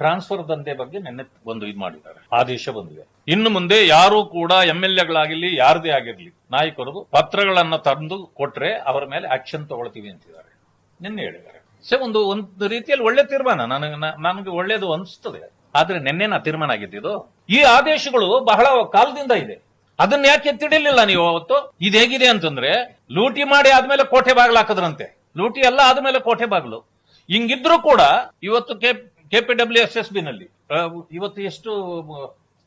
Transfer ದಂಧೆ ಬಗ್ಗೆ ನಿನ್ನೆ ಒಂದು ಇದು ಮಾಡಿದ್ದಾರೆ, ಆದೇಶ ಬಂದಿದೆ. ಇನ್ನು ಮುಂದೆ ಯಾರು ಕೂಡ ಎಂ ಎಲ್ ಎಗಳಾಗಿರ್ಲಿ, ಯಾರದೇ ಆಗಿರ್ಲಿ, ನಾಯಕರದು ಪತ್ರಗಳನ್ನ ತಂದು ಕೊಟ್ರೆ ಅವರ ಮೇಲೆ ಆಕ್ಷನ್ ತಗೊಳ್ತೀವಿ ಅಂತಿದ್ದಾರೆ. ನಿನ್ನೆ ಹೇಳಿದ್ದಾರೆ. ಸೊ, ಒಂದು ಒಂದು ರೀತಿಯಲ್ಲಿ ಒಳ್ಳೆ ತೀರ್ಮಾನ, ನನಗೆ ನನಗೆ ಒಳ್ಳೇದು ಅನಿಸ್ತದೆ. ಆದ್ರೆ ನಿನ್ನೆ ನಾ ತೀರ್ಮಾನ ಆಗಿದ್ದಿದ್ದು, ಈ ಆದೇಶಗಳು ಬಹಳ ಕಾಲದಿಂದ ಇದೆ. ಅದನ್ನ ಯಾಕೆ ಎತ್ತಿಡಿಲಿಲ್ಲ ನೀವು ಅವತ್ತು? ಇದು ಹೇಗಿದೆ ಅಂತಂದ್ರೆ, ಲೂಟಿ ಮಾಡಿ ಆದ್ಮೇಲೆ ಕೋಟೆ ಬಾಗಿಲು ಹಾಕದ್ರಂತೆ. ಲೂಟಿ ಎಲ್ಲ ಆದ್ಮೇಲೆ ಕೋಟೆ ಬಾಗಿಲು. ಹಿಂಗಿದ್ರು ಕೂಡ ಇವತ್ತು K KP W S S B ನಲ್ಲಿ. ಇವತ್ತು ಎಷ್ಟು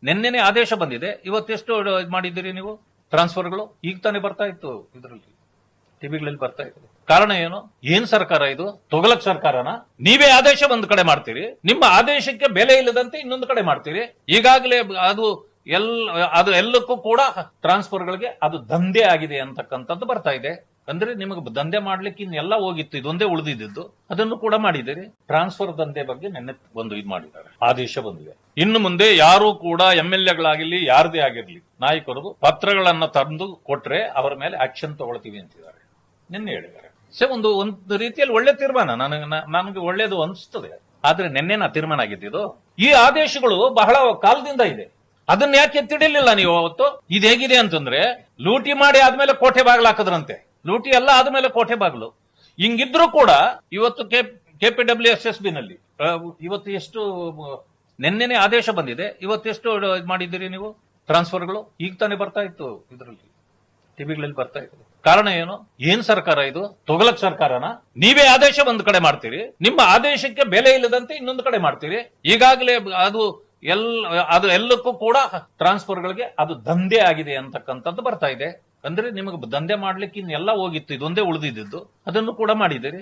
ನಿನ್ನೆನೆ ಆದೇಶ ಬಂದಿದೆ. ಇವತ್ತೆಷ್ಟು ಮಾಡಿದ್ದೀರಿ ನೀವು? ಟ್ರಾನ್ಸ್ಫರ್ಗಳು ಈಗ ತಾನೇ ಬರ್ತಾ ಇತ್ತು ಇದರಲ್ಲಿ. ಟಿವಿಗಳಲ್ಲಿ ಬರ್ತಾ ಇತ್ತು. ಕಾರಣ ಏನು? ಏನ್ ಸರ್ಕಾರ ಇದು? ತೊಗಲಕ್ ಸರ್ಕಾರನ? ನೀವೇ ಆದೇಶ ಒಂದ್ ಕಡೆ ಮಾಡ್ತೀರಿ. ನಿಮ್ಮ ಆದೇಶಕ್ಕೆ ಬೆಲೆ ಇಲ್ಲದಂತೆ ಇನ್ನೊಂದು ಕಡೆ ಮಾಡ್ತೀರಿ. ಈಗಾಗಲೇ ಅದು ಎಲ್ ಅದು ಎಲ್ಲಕ್ಕೂ ಕೂಡ ಟ್ರಾನ್ಸ್ಫರ್ಗಳಿಗೆ ಅದು ದಂಧೆ ಆಗಿದೆ ಅಂತಕ್ಕಂಥದ್ದು ಬರ್ತಾ ಇದೆ. ಅಂದ್ರೆ ನಿಮಗೆ ದಂಧೆ ಮಾಡ್ಲಿಕ್ಕೆ ಇನ್ನೆಲ್ಲ ಹೋಗಿತ್ತು, ಇದೊಂದೇ ಉಳಿದಿದ್ದು ಅದನ್ನು ಕೂಡ ಮಾಡಿದ್ದೀರಿ. ಟ್ರಾನ್ಸ್ಫರ್ ದಂಧೆ ಬಗ್ಗೆ ನಿನ್ನೆ ಒಂದು ಇದು ಮಾಡಿದ್ದಾರೆ, ಆದೇಶ ಬಂದಿದೆ. ಇನ್ನು ಮುಂದೆ ಯಾರು ಕೂಡ ಎಂ ಎಲ್ ಎಗಳಾಗಿರ್ಲಿ ಯಾರದೇ ಆಗಿರ್ಲಿ ನಾಯಕರದು ಪತ್ರಗಳನ್ನ ತಂದು ಕೊಟ್ರೆ ಅವರ ಮೇಲೆ ಆಕ್ಷನ್ ತಗೊಳ್ತೀವಿ ಅಂತಿದ್ದಾರೆ. ನಿನ್ನೆ ಹೇಳಿದ್ದಾರೆ. ಸೊ ಒಂದು ಒಂದು ರೀತಿಯಲ್ಲಿ ಒಳ್ಳೆ ತೀರ್ಮಾನ. ನನಗೆ ನನಗೆ ಒಳ್ಳೇದು ಅನಿಸ್ತದೆ. ಆದ್ರೆ ನಿನ್ನೆ ನಾ ತೀರ್ಮಾನ ಆಗಿದ್ದಿದ್ದು, ಈ ಆದೇಶಗಳು ಬಹಳ ಕಾಲದಿಂದ ಇದೆ. ಅದನ್ನ ಯಾಕೆ ತಿಳಿಲಿಲ್ಲ ನೀವು ಅವತ್ತು? ಇದು ಹೇಗಿದೆ ಅಂತಂದ್ರೆ, ಲೂಟಿ ಮಾಡಿ ಆದ್ಮೇಲೆ ಕೋಟೆ ಬಾಗಿಲು ಹಾಕದ್ರಂತೆ. ಲೂಟಿ ಎಲ್ಲ ಆದ್ಮೇಲೆ ಕೋಟೆ ಬಾಗಿಲು. ಹಿಂಗಿದ್ರು ಕೂಡ ಇವತ್ತು K KP W S S B ನಲ್ಲಿ ಇವತ್ತು ಎಷ್ಟು ನಿನ್ನೆನೆ ಆದೇಶ ಬಂದಿದೆ. ಇವತ್ತು ಇದ್ ಮಾಡಿದ್ದೀರಿ ನೀವು? ಟ್ರಾನ್ಸ್ಫರ್ಗಳು ಈಗ ತಾನೇ ಬರ್ತಾ ಇತ್ತು ಇದರಲ್ಲಿ. ಟಿವಿಗಳಲ್ಲಿ ಬರ್ತಾ ಇತ್ತು. ಕಾರಣ ಏನು? ಏನ್ ಸರ್ಕಾರ ಇದು? ತೊಗಲಕ್ ಸರ್ಕಾರನ? ನೀವೇ ಆದೇಶ ಒಂದು ಕಡೆ ಮಾಡ್ತೀರಿ. ನಿಮ್ಮ ಆದೇಶಕ್ಕೆ ಬೆಲೆ ಇಲ್ಲದಂತೆ ಇನ್ನೊಂದು ಕಡೆ ಮಾಡ್ತೀರಿ. ಈಗಾಗಲೇ ಅದು ಎಲ್, ಅದು ಎಲ್ಲಕ್ಕೂ ಕೂಡ ಟ್ರಾನ್ಸ್ಫರ್ಗಳಿಗೆ ಅದು ದಂಧೆ ಆಗಿದೆ ಅಂತಕ್ಕಂಥದ್ದು ಬರ್ತಾ ಇದೆ. ಅಂದ್ರೆ ನಿಮಗೆ ದಂಧೆ ಮಾಡ್ಲಿಕ್ಕೆ ಇನ್ನೆಲ್ಲ ಹೋಗಿತ್ತು ಇದೊಂದೇ ಉಳಿದಿದ್ದು ಅದನ್ನು ಕೂಡ ಮಾಡಿದ್ದೀರಿ.